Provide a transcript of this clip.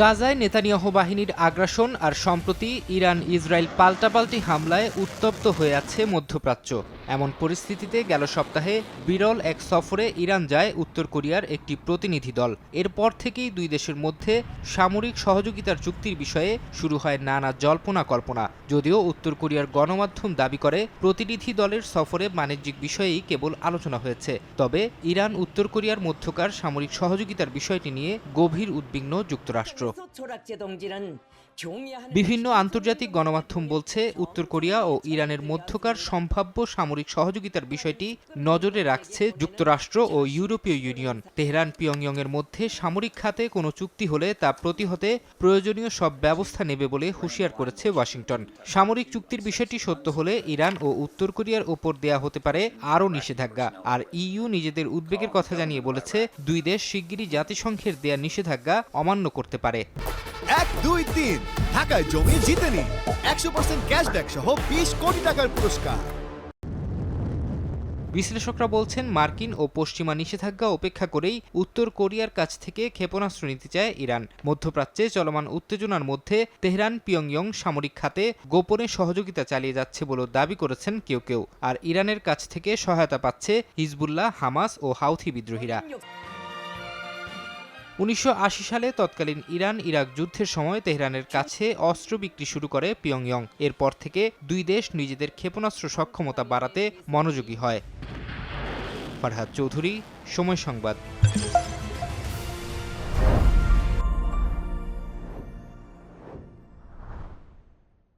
গাজায় নেতানিয়াহু বাহিনীর আগ্রাসন আর সম্প্রতি ইরান ইসরায়েল পাল্টাপাল্টি হামলায় উত্তপ্ত হয়ে আছে মধ্যপ্রাচ্য। এমন পরিস্থিতিতে গেল সপ্তাহে বিরল এক সফরে ইরান যায় উত্তর কোরিয়ার একটি প্রতিনিধি দল। এরপর থেকেই দুই দেশের মধ্যে সামরিক সহযোগিতার চুক্তির বিষয়ে শুরু হয় নানা জল্পনা কল্পনা। যদিও উত্তর কোরিয়ার গণমাধ্যম দাবি করে, প্রতিনিধি দলের সফরে বাণিজ্যিক বিষয়েই কেবল আলোচনা হয়েছে। তবে ইরান উত্তর কোরিয়ার মধ্যকার সামরিক সহযোগিতার বিষয়টি নিয়ে গভীর উদ্বিগ্ন যুক্তরাষ্ট্র। বিভিন্ন আন্তর্জাতিক গণমাধ্যম বলছে, উত্তর কোরিয়া ও ইরানের মধ্যকার সম্ভাব্য সামরিক সহযোগিতার বিষয়টি নজরে রাখছে যুক্তরাষ্ট্র ও ইউরোপীয় ইউনিয়ন। তেহরান পিয়ংইয়ং এর মধ্যে সামরিক খাতে কোনো চুক্তি হলে তা প্রতিহতে প্রয়োজনীয় সব ব্যবস্থা নেবে বলে হুঁশিয়ার করেছে ওয়াশিংটন। সামরিক চুক্তির বিষয়টি সত্য হলে ইরান ও উত্তর কোরিয়ার ওপর দেয়া হতে পারে আরও নিষেধাজ্ঞা। আর ইইউ নিজেদের উদ্বেগের কথা জানিয়ে বলেছে, দুই দেশ শিগগিরই জাতিসংঘের দেয়া নিষেধাজ্ঞা অমান্য করতে পারে। এক, দুই, তিন। ঢাকায় জমি জিতে নিন। একশো পার্সেন্ট ক্যাশব্যাক সহ বিশ কোটি টাকার পুরস্কার। বিশ্লেষকরা বলছেন মার্কিন ও পশ্চিমা নিষেধাজ্ঞা উপেক্ষা করেই উত্তর কোরিয়ার কাছ থেকে ক্ষেপণাস্ত্র নিতে চায় ইরান। মধ্যপ্রাচ্যে চলমান উত্তেজনার মধ্যে তেহরান পিয়ংইয়ং সামরিক খাতে গোপনে সহযোগিতা চালিয়ে যাচ্ছে বলেও দাবি করেছেন কেউ কেউ। আর ইরানের কাছ থেকে সহায়তা পাচ্ছে হিজবুল্লাহ, হামাস ও হাউথি বিদ্রোহীরা। উনিশশো আশি সালে তৎকালীন ইরান ইরাক যুদ্ধের সময় তেহরানের কাছে অস্ত্র বিক্রি শুরু করে পিয়ংয়ং এরপর থেকে দুই দেশ নিজেদের ক্ষেপণাস্ত্র সক্ষমতা বাড়াতে মনোযোগী হয়। ফারহাদ চৌধুরী, সময় সংবাদ।